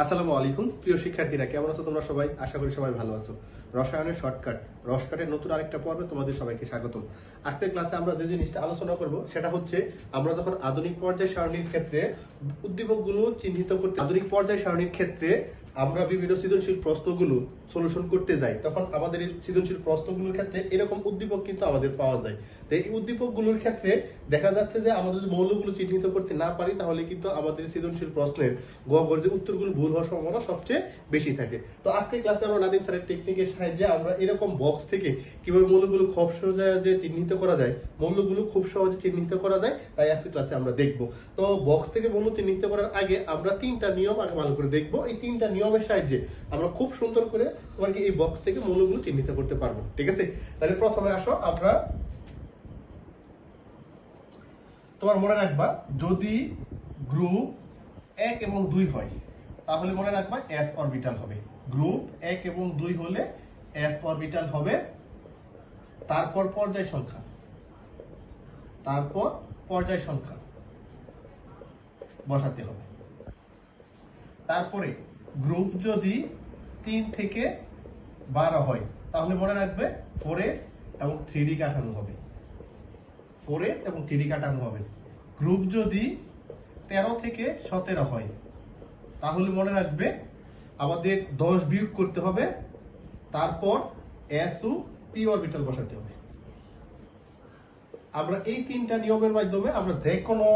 আসসালামু আলাইকুম। প্রিয় শিক্ষার্থীরা, কেমন আছো তোমরা সবাই? আশা করি সবাই ভালো আছো। রসায়নের শর্টকাট। রসকাটের নতুন আরেকটা পর্বে তোমাদের সবাইকে স্বাগতম। আজকের ক্লাসে আমরা যে জিনিসটা আলোচনা করব, সেটা হচ্ছে আমরা যখন আধুনিক পর্যায় সারণীর ক্ষেত্রে উদ্দীপকগুলো চিহ্নিত করতে আধুনিক পর্যায় সারণীর ক্ষেত্রে আমরা বিভিন্ন সৃজনশীল প্রশ্নগুলো সলিউশন করতে যাই, তখন আমাদের এই সৃজনশীল প্রশ্নগুলোর ক্ষেত্রে এরকম উদ্দীপক কিন্তু আমাদের পাওয়া যায়। তো এই উদ্দীপকগুলোর ক্ষেত্রে দেখা যাচ্ছে যে আমরা যদি মৌলগুলো চিহ্নিত করতে না পারি, তাহলে কিন্তু আমাদের সৃজনশীল প্রশ্নের গগর যে উত্তরগুলো ভুল হওয়ার সম্ভাবনা সবচেয়ে বেশি থাকে। তো আজকে ক্লাসে আমরা নাদিম স্যারের টেকনিকের সাহায্যে আমরা এরকম বক্স থেকে কীভাবে মৌলগুলো খুব সহজে চিহ্নিত করা যায়, মৌলগুলো খুব সহজে চিহ্নিত করা যায়, তাই আজকে ক্লাসে আমরা দেখব। তো বক্স থেকে মৌল চিহ্নিত করার আগে আমরা তিনটা নিয়ম আগে ভালো করে দেখব। এই তিনটা নিয়মের সাহায্যে আমরা খুব সুন্দর করে তোমাকে এই বক্স থেকে মৌলগুলো চিহ্নিত করতে পারব। ঠিক আছে? তাহলে প্রথমে আসো, আমরা তোমার মনে রাখবা, যদি গ্রুপ এক এবং দুই হয়, তাহলে মনে রাখবা এস অরবিটাল হবে। গ্রুপ এক এবং দুই হলে এস অরবিটাল হবে তারপর পর্যায় সংখ্যা। তারপর পর্যায় সংখ্যা বসাতে হবে। তারপরে গ্রুপ যদি তিন থেকে বারো হয়, তাহলে মনে রাখবে ফোর এস এবং থ্রি ডি কাঠামো হবে। ফোর এস এবং থ্রি ডি কাঠামো হবে। গ্রুপ যদি তেরো থেকে সতেরো হয়, তাহলে মনে রাখবে আমাদের দশ বিয়োগ করতে হবে, তারপর এস ও পি অরবিটাল বসাতে হবে। আমরা এই তিনটা নিয়মের মাধ্যমে আমরা যে কোনো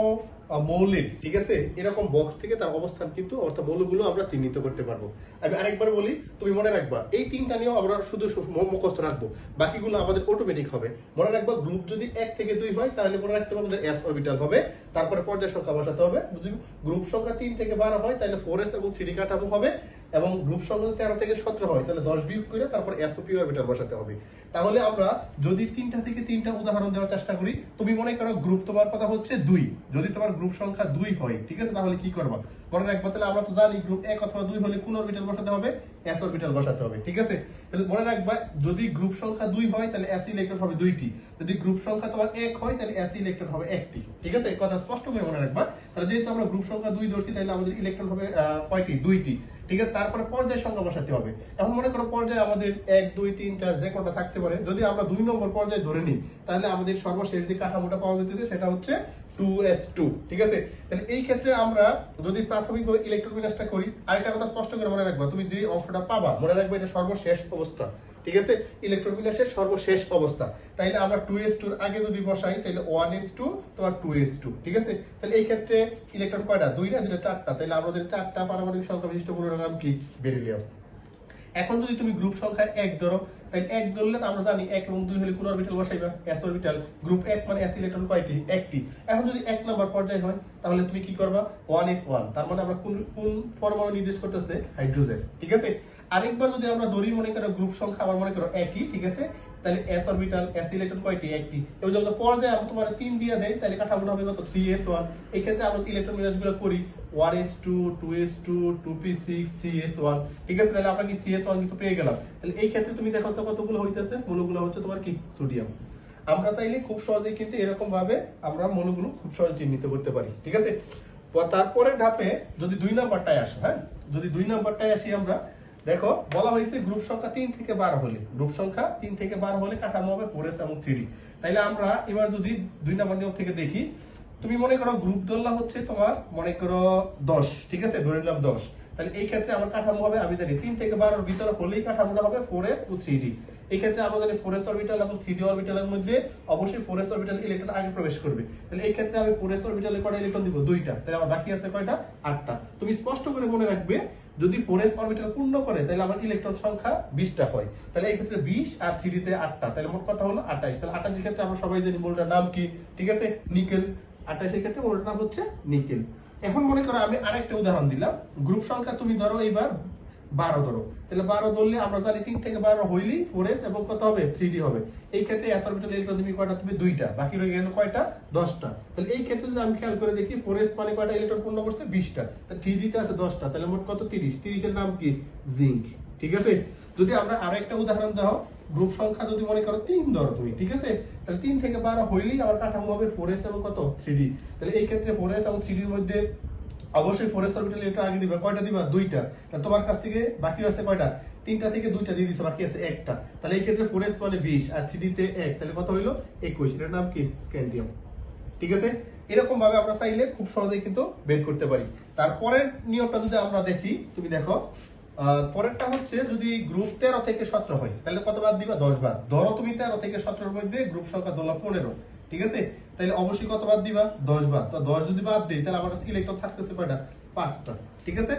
মৌলিক, ঠিক আছে? এরকম বক্স থেকে তার অবস্থান কিন্তু, অর্থাৎ মৌলগুলো আমরা চিহ্নিত করতে পারব। আমি আরেকবার বলি, তুমি মনে রাখবা, এই তিনটা নিয়ম আমরা শুধু মুখস্থ রাখব। বাকিগুলো আমাদের অটোমেটিক হবে। মনে রাখবা গ্রুপ যদি এক থেকে দুই হয়, তাহলে মনে রাখতে হবে আমাদের এস অরবিটাল হবে। তারপরে পর্যায় সংখ্যা বসাতে হবে। যদি গ্রুপ সংখ্যা তিন থেকে বারো হয়, তাহলে ফোর এস এবং থ্রি কাঠামো হবে। এবং গ্রুপ সংখ্যা তেরো থেকে সতেরো হয়, তাহলে দশ বিয়োগ করে তারপর এস ও পি অরবিটাল বসাতে হবে। তাহলে আমরা যদি তিনটা থেকে তিনটা উদাহরণ দেওয়ার চেষ্টা করি, তুমি মনে করো গ্রুপ তোমার কথা হচ্ছে দুই। যদি তোমার গ্রুপ সংখ্যা দুই হয়, ঠিক আছে? তাহলে কি করবা? মনে রাখবা তাহলে আমরা তো জানি গ্রুপ এক অথবা দুই হলে কোন অরবিটাল বসাতে হবে? এস অরবিটাল বসাতে হবে, ঠিক আছে? তাহলে মনে রাখবা যদি গ্রুপ সংখ্যা দুই হয়, তাহলে এস ইলেকট্রন হবে দুইটি। যদি গ্রুপ সংখ্যা তোমার এক হয়, তাহলে এস ইলেকট্রন হবে একটি, ঠিক আছে? কথা স্পষ্ট করে মনে রাখবা তাহলে যেহেতু আমরা গ্রুপ সংখ্যা দুই ধরছি, তাহলে আমাদের ইলেকট্রন হবে কয়টি? দুইটি, ঠিক আছে? তারপরে পর্যায় সংখ্যা বসাতে হবে। এখন মনে করো পর্যায়ে আমাদের এক, দুই, তিন, চার, যে কোনটা থাকতে পারে, যদি আমরা দুই নম্বর পর্যায়ে ধরে নিই, তাহলে আমাদের সর্বশেষ যে কাঠামোটা পাওয়া যেতেছে, সেটা হচ্ছে টু এস টু ঠিক আছে? তাহলে এই ক্ষেত্রে আমরা যদি প্রাথমিকভাবে ইলেকট্রন করি, আরেকটা কথা স্পষ্ট করে মনে রাখবা, তুমি যে অংশটা পাবা, মনে রাখবে এটা সর্বশেষ অবস্থা, ঠিক আছে? ইলেকট্রন সর্বশেষ অবস্থা। তাইলে আমরা টু এস টুর আগে যদি বসাই তাহলে ওয়ান এস টু তোমার টু এস টু ঠিক আছে? তাহলে এই ক্ষেত্রে ইলেকট্রন কয়টা? দুইটা দুইটা, চারটা। তাহলে আমাদের চারটা পারমাণবিক সংখ্যা বিশিষ্ট পুরোটার নাম কি? বেরিলিয়াম। এখন যদি তুমি গ্রুপ সংখ্যা এক ধরো এক ধরলে আমরা জানি এক এবং দুই হলে কোন অরবিটাল এস অরবিটাল গ্রুপ এক মানে এস ইলেকট্রন কয়টি? একটি। এখন যদি এক নাম্বার পর্যায়ে হয়, তাহলে তুমি কি করবা? ওয়ান এস ওয়ান তার মানে আমরা কোন কোন পরমাণু নির্দেশ করতেছে? হাইড্রোজেন ঠিক আছে? আরেকবার যদি আমরা ধরি মনে করো গ্রুপ সংখ্যা আমার মনে করো একই, ঠিক আছে? তাহলে এস অরবিটাল এস ইলেকট্রন কয়টি? একটি। এবং যখন পর্যায়ে আমরা তোমার তিন দিয়ে দেয় তাহলে কাঠামোটা হবে কত? থ্রি এস ওয়ান এই ক্ষেত্রে আমরা ইলেকট্রন বিন্যাসগুলো করি। One S two two S two two P six three S one ঠিক আছে? তাহলে আমরা কি থ্রি এস ওয়ান কিন্তু পেয়ে গেলাম। তাহলে এই ক্ষেত্রে তুমি দেখো তো কতগুলো হইতেছে। মূলগুলো হচ্ছে তোমার কি? সোডিয়াম আমরা চাইলে খুব সহজেই কিন্তু এরকম ভাবে আমরা মৌলগুলো খুব সহজে চিহ্নিত করতে পারি। ঠিক আছে? তারপরে ধাপে যদি দুই নাম্বারটায় আসো হ্যাঁ? যদি দুই নাম্বারটায় আসি আমরা দেখো, বলা হয়েছে গ্রুপ সংখ্যা তিন থেকে বারো হলে। গ্রুপ সংখ্যা তিন থেকে বারো হলে কাঠামো হবে ফোর এস এবং থ্রি তাইলে আমরা এবার যদি দুই নাম্বার নিয়ম থেকে দেখি, তুমি মনে করো গ্রুপ ধরলা হচ্ছে তোমার, মনে করো দশ, ঠিক আছে? ধরে নিলাম দশ। তাহলে এই ক্ষেত্রে আমার কাঠামো হবে, আমি জানি তিন থেকে বারোর ভিতরে হলেই কাঠামোটা হবে ফোর এস ও থ্রি ডি এই ক্ষেত্রে আমরা জানি ফোর এস অরবিটাল এবং থ্রি ডি অরবিটালের মধ্যে অবশ্যই ফোর এস অরবিটাল ইলেকট্রন আগে প্রবেশ করবে। তাহলে এই ক্ষেত্রে আমি ফোর এস অরবিটালে কয়টা ইলেকট্রন দিব? দুইটা। তাহলে আমার বাকি আছে কয়টা? আটটা। তুমি স্পষ্ট করে মনে রাখবে যদি ফোর এস অরবিটাল পূর্ণ করে, তাহলে আমার ইলেকট্রন সংখ্যা বিশটা হয়। তাহলে এই ক্ষেত্রে বিশ আর থ্রিতে আটটা। তাহলে মোট কথা হলো আটাইশ তাহলে আঠাশের ক্ষেত্রে আমরা সবাই জানি মূলটার নাম কি। ঠিক আছে? নিকেল। আঠাশের ক্ষেত্রে মূলটার নাম হচ্ছে নিকেল। এখন মনে করো আমি আরেকটা উদাহরণ দিলাম। গ্রুপ সংখ্যা তুমি ধরো এইবার বারো ধরো। তাহলে বারো ধরলে আমরা জানি তিন থেকে বারো হইলেই ফোর এস এবং কত হবে? থ্রি ডি হবে। এই ক্ষেত্রে এস অরবিটাল ইলেকট্রন তুমি কয়টা তুমি দুইটা, বাকি রয়ে গেল কয়টা? দশটা। তাহলে এই ক্ষেত্রে যদি আমি খেয়াল করে দেখি ফোর এস মানে কয়টা? ইলেকট্রন পূর্ণ করছে বিশটা। তাহলে থ্রি ডিতে আছে দশটা। তাহলে মোট কত? তিরিশ। তিরিশের নাম কি? জিঙ্ক ঠিক আছে? যদি আমরা আরও একটা উদাহরণ দাও গ্রুপ সংখ্যা যদি মনে করো তিন ধরো তুমি, ঠিক আছে? তাহলে তিন থেকে বারো হইলেই আমার কাঠামো হবে ফোর এস এবং কত? থ্রি তাহলে এই ক্ষেত্রে ফোর এস এবং থ্রি মধ্যে অবশ্যই ফোর এস অরবিটাল ইলেকট্রন আগে দিবা। কয়টা দিবা? দুইটা। তাহলে তোমার কাছ থেকে বাকি আছে কয়টা? তিনটা থেকে দুইটা দিয়ে দিছো, বাকি আছে একটা। তাহলে এই ক্ষেত্রে ফোর এস মানে বিশ, আর থ্রি তে এক। তাহলে কত হইল? একুশ। এটার নাম কি? স্ক্যান্ডিয়াম। ঠিক আছে? এরকম ভাবে আমরা চাইলে খুব সহজেই কিন্তু বের করতে পারি। তারপরের নিয়মটা যদি আমরা দেখি, তুমি দেখো পরেরটা হচ্ছে যদি গ্রুপ তেরো থেকে সতেরো হয়, তাহলে কত বাদ দিবা? দশ বাদ। ধরো তুমি তেরো থেকে সতেরোর মধ্যে গ্রুপ সংখ্যা দোলা পনেরো। ঠিক আছে? তাহলে অবশ্যই কত বাদ দিবা? দশ বাদ তো দশ যদি বাদ দিই, তাহলে আমার কাছে ইলেকট্রন থাকতেছে কয়টা? পাঁচটা। ঠিক আছে?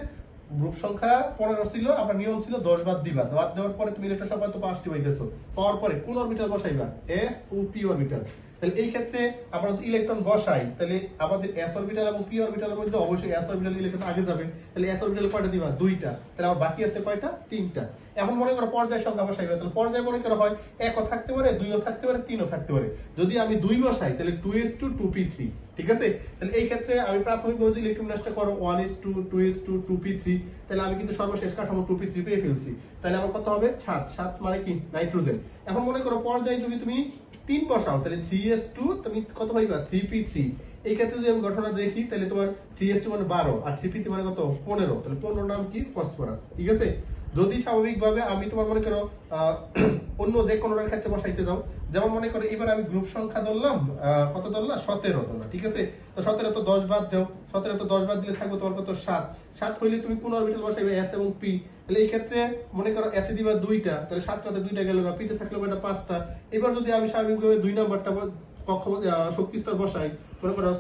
গ্রুপ সংখ্যা পনেরো ছিল, আবার নিয়ম ছিল দশ বাদ দিবা বাদ দেওয়ার পরে তুমি ইলেকট্রন সংখ্যা তো পাঁচটি পাইতেছো। পাওয়ার পরে কোন অরবিটাল বসাইবা? এস ও পি অরবিটাল তাহলে এই ক্ষেত্রে আমরা যদি ইলেকট্রন বসাই, তাহলে আমাদের এস অরবিটাল এবং পি অরবিটালের মধ্যে অবশ্যই এস অরবিটাল ইলেকট্রন আগে যাবে। তাহলে এস অরবিটাল কয়টা দিবা? দুইটা। তাহলে আমার বাকি আছে কয়টা? তিনটা। এখন মনে করো পর্যায় সংখ্যা বসাই তাহলে পর্যায় মনে করো হয় একও থাকতে পারে, দুইও থাকতে পারে, তিনও থাকতে পারে। যদি আমি দুই বসাই, তাহলে two S two two P three ঠিক আছে? তাহলে এই ক্ষেত্রে আমি প্রাথমিকভাবে যদি ইলেকট্রন বিন্যাসটা করো one S two two S two two P three তাহলে আমি কিন্তু সর্বশেষ কাঠামো টু পি থ্রি পেয়ে ফেলছি। তাহলে আমার কত হবে? সাত। সাত মানে কি? নাইট্রোজেন এখন মনে করো, পর্যায়ে যদি তুমি তিন বসাও, তাহলে থ্রি এস টু তুমি কত পাইবা? থ্রি পি থ্রি এই ক্ষেত্রে যদি আমি ঘটনা দেখি, তাহলে তোমার থ্রি এস টু মানে বারো, আর থ্রি পি মানে কত? পনেরো। তাহলে পনেরো নাম কি? ফসফরাস ঠিক আছে? যদি স্বাভাবিকভাবে আমি তোমার মনে করো অন্য যে কোনোটার ক্ষেত্রে বসাইতে যাও যেমন মনে করো এবার আমি গ্রুপ সংখ্যা ধরলাম কত ধরলাম সতেরো ধরলাম ঠিক আছে? তো সতেরো তো দশ বাদ দাও সতেরো তো দশ বাদ দিলে থাকবে তোমার কত? সাত। সাত হইলে তুমি কোন অরবিটাল বসাইবে এস এবং পি তাহলে এই ক্ষেত্রে মনে করো এসে দিবা দুইটা তাহলে সাতটাতে দুইটা গেল বা পিতে থাকল এটা পাঁচটা। এবার যদি আমি স্বাভাবিকভাবে দুই নাম্বারটা ব- কক্ষ আহ, শক্তি স্তর বসাই মনে করো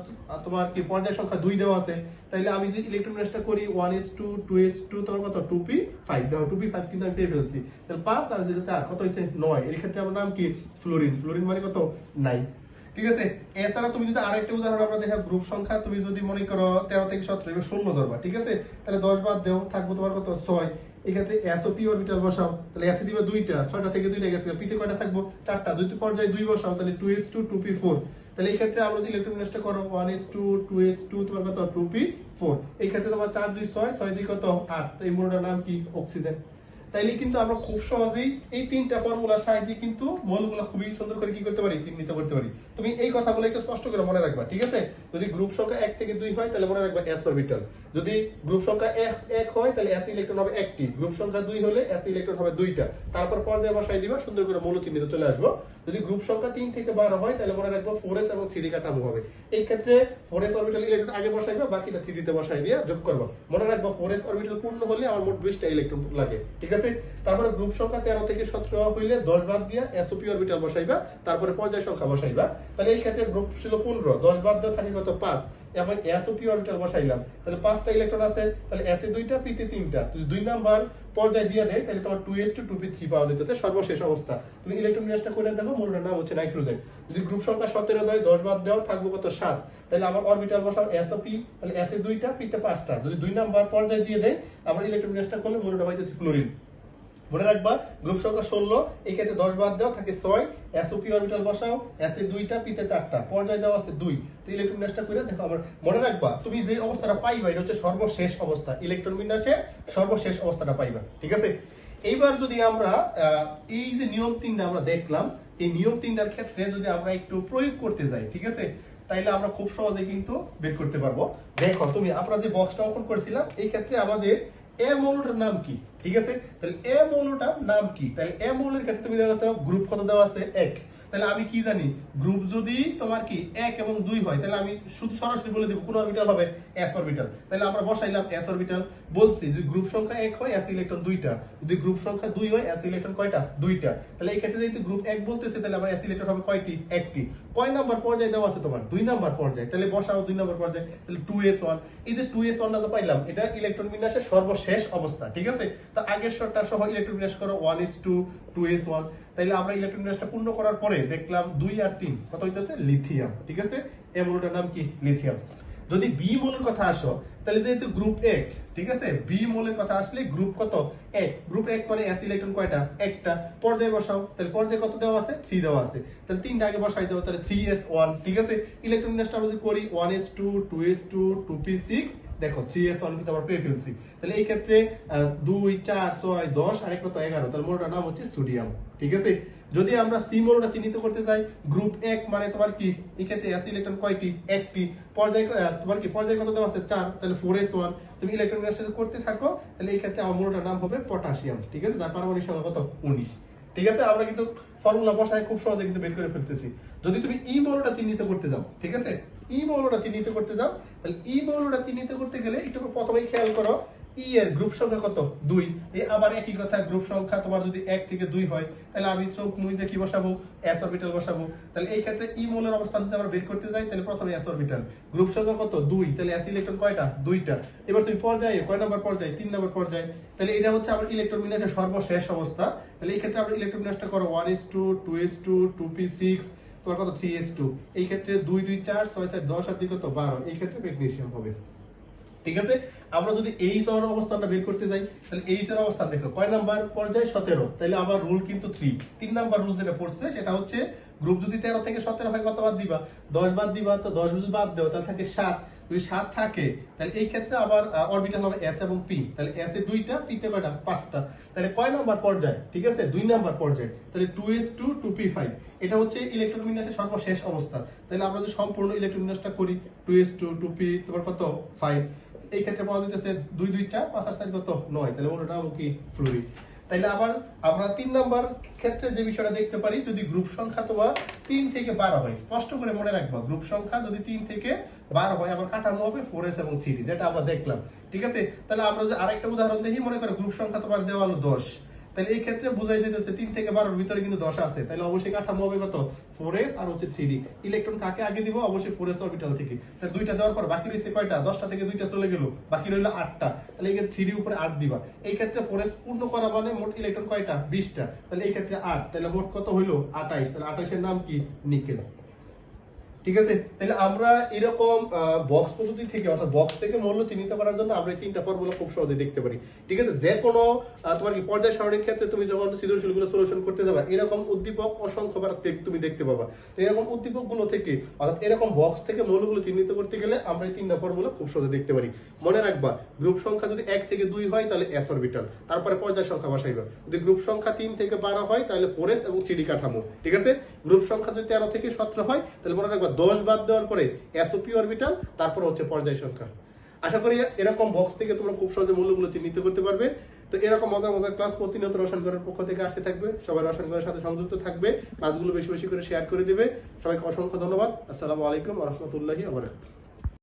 তোমার কি পর্যায় সংখ্যা দুই দেওয়া আছে তাহলে আমি যদি ইলেকট্রন বিন্যাসটা করি one S two two S two তোমার কত? টু পি ফাইভ দেখো টু পি ফাইভ কিন্তু আমি পেয়ে ফেলছি। তাহলে পাঁচ আর যেটা চার, কত হয়েছে নয়। এর ক্ষেত্রে আমার নাম কি? ফ্লোরিন ফ্লোরিন মানে কত? নাই ঠিক আছে? এছাড়া তুমি যদি আরেকটা উদাহরণ আমরা দেখা গ্রুপ সংখ্যা, তুমি যদি মনে করো তেরো থেকে সতেরো, এবার ষোলো ধরবা। ঠিক আছে? তাহলে দশ বাদ দেও, থাকব তোমার কত? ছয়। অক্সিজেন তাইলে কিন্তু আমরা খুব সহজেই এই তিনটা ফর্মুলার সাহায্যে কিন্তু মৌলগুলো খুবই সুন্দর করে কি করতে পারি? চিহ্নিত করতে পারি। তুমি এই কথাগুলো একটু স্পষ্ট করে মনে রাখবা, ঠিক আছে? যদি গ্রুপ সংখ্যা এক থেকে দুই হয়, তাহলে মনে রাখবা এস অরবিটাল যদি গ্রুপ সংখ্যা এক হয়, তাহলে এস ইলেকট্রন হবে একটি। গ্রুপ সংখ্যা দুই হলে এস ইলেকট্রন হবে দুইটা। তারপর পর্যায়ে বসাই দিবা, সুন্দর করে মৌল চিহ্নিত চলে আসব। যদি গ্রুপ সংখ্যা তিন থেকে বারো হয়, তাহলে মনে রাখব ফোর এস এবং থ্রি কাঠামো হবে। এই ক্ষেত্রে ফোর এস অরবিটাল ইলেকট্রন আগে বসাইবা, বাকিটা থ্রি তে বসাই দিয়ে যোগ করব। মনে রাখব ফোর এস অরবিটাল পূর্ণ হলে আমার মোট বিশটা ইলেকট্রন লাগে, ঠিক আছে? তারপরে গ্রুপ সংখ্যা তেরো থেকে সতেরো হইলে দশ বাদ দিয়া এসওপি অরবিটাল বসাইবা, তারপরে পর্যায় সংখ্যা বসাইবা। তাহলে এই ক্ষেত্রে গ্রুপ ছিল পনেরো, দশ বাদ দেওয়া থাকে কত পাঁচ। এখন পি অরবিটাল বসাইলাম, তাহলে পাঁচটা ইলেকট্রন আছে, তাহলে এস এ দুইটা পিতে তিনটা। যদি দুই নাম্বার পর্যায়ে দিয়ে দেয়, তাহলে তোমার two S two two P three পাওয়া যেতেছে সর্বশেষ অবস্থা। তুমি ইলেকট্রন বিন্যাসটা করে দেখো মূলটার নাম হচ্ছে নাইট্রোজেন যদি গ্রুপ সংখ্যা সতেরো দেয়, দশ বাদ দেওয়া থাকব কত সাত। তাহলে আমার অরবিটাল বসাও এস ও পি তাহলে এস এ দুইটা পিতে পাঁচটা। যদি দুই নাম্বার পর্যায়ে দিয়ে দেয়, আমার ইলেকট্রন বিন্যাসটা করলে মূলটা হইতেছে ক্লোরিন মনে রাখবা, গ্রুপ সংখ্যা ষোলো, এই ক্ষেত্রে দশ বাদ দেওয়া, থাকে ছয় এসওপি অরবিটাল বসাও এস এ দুইটা পিতে চারটা, পর্যায়ে দেওয়া আছে দুই। তো ইলেকট্রন বিন্যাসটা করে দেখো আমার, মনে রাখবা, তুমি যে অবস্থাটা পাইবা, এটা হচ্ছে সর্বশেষ অবস্থা। ইলেকট্রন বিন্যাসের সর্বশেষ অবস্থাটা পাইবা, ঠিক আছে? এইবার যদি আমরা এই যে নিয়ম তিনটা আমরা দেখলাম, এই নিয়ম তিনটার ক্ষেত্রে যদি আমরা একটু প্রয়োগ করতে যাই, ঠিক আছে? তাইলে আমরা খুব সহজে কিন্তু বের করতে পারব। দেখো, তুমি আমরা যে বক্সটা অঙ্কন করেছিলাম, এই ক্ষেত্রে আমাদের নাম কি? ঠিক আছে? তাহলে এ মৌলটার নাম কি? তাহলে এ মৌলের ক্ষেত্রে তুমি দেখো গ্রুপ কত দেওয়া আছে? এক। তাহলে আমি কি জানি? গ্রুপ যদি তোমার কি এক এবং দুই হয়, তাহলে আমি শুধু সরাসরি বলে দেবো কোন অরবিটাল হবে এস অরবিটাল তাহলে আমরা বসাইলাম এস অরবিটাল বলছি যদি গ্রুপ সংখ্যা এক হয় এস ইলেকট্রন দুইটা। যদি গ্রুপ সংখ্যা দুই হয় এস ইলেকট্রন কয়টা? দুইটা। তাহলে এই ক্ষেত্রে যেহেতু গ্রুপ এক বলতেছে, তাহলে আমার এস ইলেকট্রন হবে কয়টি? একটি। কয় নাম্বার পর্যায়ে দেওয়া আছে তোমার? দুই নাম্বার পর্যায়ে। তাহলে বসাও দুই নাম্বার পর্যায়ে। তাহলে টু এস ওয়ান এই যে টু এস ওয়ানটা তো পাইলাম, এটা ইলেকট্রন বিন্যাসের সর্বশেষ অবস্থা, ঠিক আছে? তো আগের শটটা সহ ইলেকট্রন বিন্যাস করো one S two two S one তাইলে আমরা ইলেকট্রন বিন্যাসটা পূর্ণ করার পরে দেখলাম দুই আর তিন। কত হইতেছে? লিথিয়াম ঠিক আছে? এই মৌলটার নাম কি? লিথিয়াম যদি বি মোলের কথা আসো তাহলে যেহেতু গ্রুপ এক, ঠিক আছে? বি মোলের কথা আসলে গ্রুপ কত? এক। গ্রুপ এক মানে এস ইলেকট্রন কয়টা? একটা। পর্যায়ে বসাও তাহলে পর্যায়ে কত দেওয়া আছে? থ্রি দেওয়া আছে। তাহলে তিনটা আগে বসাই দেবো তাহলে থ্রি এস ওয়ান ঠিক আছে? ইলেকট্রন আমরা যদি করি one S two two S two two P six দেখো থ্রি এস ওয়ান কিন্তু আমরা পেয়ে ফেলছি। তাহলে এই ক্ষেত্রে দুই, চার, ছয়, দশ আর এক কত? এগারো। তাহলে মূলটার নাম হচ্ছে সোডিয়াম ঠিক আছে? যদি আমরা সি মৌলটা চিহ্নিত করতে যাই গ্রুপ এক মানে তোমার কি? এই ক্ষেত্রে এস ইলেকট্রন কয়টি? একটি। পর্যায় তোমার কি পর্যায় কত দেওয়া আছে? চার। তাহলে ফোর এস ওয়ান তুমি ইলেকট্রন সাথে করতে থাকো, তাহলে এই ক্ষেত্রে আমার মৌলটার নাম হবে পটাশিয়াম ঠিক আছে? যার পারমাণবিক সংখ্যা কত? উনিশ। ঠিক আছে? আমরা কিন্তু ফর্মুলা বসায় খুব সহজে কিন্তু বের করে ফেলতেছি। যদি তুমি ই মৌলটা চিহ্নিত করতে যাও, ঠিক আছে? ই মৌলটা চিহ্নিত করতে যাও, তাহলে ই মৌলটা চিহ্নিত করতে গেলে একটু প্রথমেই খেয়াল করো ই এর গ্রুপ সংখ্যা কত? দুই। এই আবার একই কথা গ্রুপ সংখ্যা তোমার যদি এক থেকে দুই হয়, তাহলে আমি চোখ মুইজে কি বসাবো? এস অরবিটাল বসাবো। তাহলে এই ক্ষেত্রে ই মৌলের অবস্থান যদি আমরা বের করতে যাই, তাহলে প্রথমে এস অরবিটাল গ্রুপ সংখ্যা কত? দুই। তাহলে এস ইলেকট্রন কয়টা? দুইটা। এবার তুমি পর্যায়ে, কয় নম্বর পর্যায়ে? তিন নম্বর পর্যায়ে। তাহলে এটা হচ্ছে আমার ইলেকট্রন বিন্যাসের সর্বশেষ অবস্থা। তাহলে এই ক্ষেত্রে আমরা ইলেকট্রন বিন্যাসটা করো। One S two two S two two P six তোমার কত? থ্রি এস টু এই ক্ষেত্রে দুই দুই, চার, ছয়, চার, দশ, আর দুই কত? বারো। এই ক্ষেত্রে ম্যাগনেসিয়াম হবে। ঠিক আছে? আমরা যদি এইচ এর অবস্থানটা বের করতে যাই, তাহলে এইচ এর অবস্থান দেখো, কয় নাম্বার পর্যায়ে? সতেরো। তাহলে আমার রুল কিন্তু থ্রি তিন নাম্বার রুল যেটা পড়ছে, সেটা হচ্ছে গ্রুপ যদি তেরো থেকে সতেরো হয়, কত বাদ দিবা? দশ বাদ দিবা, তো দশ যদি বাদ দেও, তাহলে থাকে সাত। যদি সাত থাকে, তাহলে এই ক্ষেত্রে আবার অরবিটাল হবে এস এবং পি তাহলে এস এ দুইটা পি তে কয়টা? পাঁচটা। তাহলে কয় নাম্বার পর্যায়ে? ঠিক আছে? দুই নাম্বার পর্যায়ে। তাহলে two S two two P five এটা হচ্ছে ইলেকট্রন বিন্যাসের সর্বশেষ অবস্থা। তাহলে আমরা যদি সম্পূর্ণ ইলেকট্রন বিন্যাসটা করি two S two two P তোমার কত? ফাইভ এই ক্ষেত্রে পাওয়া যাইতেছে দুই দুই চার, পাঁচ আর চার কত নয়। তাহলে কি? ফ্লুইড তাইলে আবার আমরা তিন নাম্বার ক্ষেত্রে যে বিষয়টা দেখতে পারি, যদি গ্রুপ সংখ্যা তোমার তিন থেকে বারো হয়। স্পষ্ট করে মনে রাখবা গ্রুপ সংখ্যা যদি তিন থেকে বারো হয়, আবার কাঠামো হবে ফোর এস এবং থ্রি যেটা আমরা দেখলাম। ঠিক আছে? তাহলে আমরা যদি আরেকটা উদাহরণ দেখি, মনে করো গ্রুপ সংখ্যা তোমার দেওয়া হলো দশ। তাহলে এই ক্ষেত্রে বোঝাই যেতেছে তিন থেকে বারোর ভিতরে কিন্তু দশ আছে। তাহলে অবশ্যই কাঠামো হবে কত? ফোর আর হচ্ছে থ্রি ডি ইলেকট্রন কাকে আগে দিব? অবশ্যই ফোর এস অরবিটাল থেকে। তাহলে দুইটা দেওয়ার পর বাকি রয়েছে কয়টা? দশটা থেকে দুইটা চলে গেল। বাকি রইল আটটা। তাহলে এই থ্রি ডি উপরে আট দিবা। এই ক্ষেত্রে ফোর পূর্ণ করা মানে মোট ইলেকট্রন কয়টা? বিশটা। তাহলে এই ক্ষেত্রে আট। তাহলে মোট কত হইল? আঠাইশ। তাহলে আঠাইশের নাম কি? নিকেল। ঠিক আছে? তাহলে আমরা এরকম বক্স পদ্ধতি থেকে, অর্থাৎ বক্স থেকে মূল্য চিহ্নিত করার জন্য আমরা এই তিনটা ফর্মুলা খুব সহজে দেখতে পারি। ঠিক আছে? যে কোনো তোমার কি পর্যায় সারণীর ক্ষেত্রে তুমি যখন সৃজনশীলগুলো সলিউশন করতে যাবে, এরকম উদ্দীপক অসংখ্যবার তুমি দেখতে পাবা। এরকম উদ্দীপকগুলো থেকে, অর্থাৎ এরকম বক্স থেকে মৌলগুলো চিহ্নিত করতে গেলে আমরা এই তিনটা ফর্মুলা খুব সহজে দেখতে পারি। মনে রাখবা গ্রুপ সংখ্যা যদি এক থেকে দুই হয়, তাহলে এস অরবিটাল তারপরে পর্যায় সংখ্যা বসাইবা। যদি গ্রুপ সংখ্যা তিন থেকে বারো হয়, তাহলে ফোর এস এবং থ্রি কাঠামো। ঠিক আছে? গ্রুপ সংখ্যা যদি তেরো থেকে সতেরো হয়, তাহলে মনে রাখবা দশ বাদ দেওয়ার পরে এসওপি অরবিটাল তারপর হচ্ছে পর্যায় সংখ্যা। আশা করি এরকম বক্স থেকে তোমরা খুব সহজে মূল্যগুলো চিহ্নিত করতে পারবে। তো এরকম মজার মজার ক্লাস প্রতিনিয়ত রসায়নগরের পক্ষ থেকে আসতে থাকবে। সবাই রসায়নগরের সাথে সংযুক্ত থাকবে। ক্লাসগুলো বেশি বেশি করে শেয়ার করে দেবে। সবাইকে অসংখ্য ধন্যবাদ। আসসালামু আলাইকুম রহমতুল্লাহি আবরাকাতুহু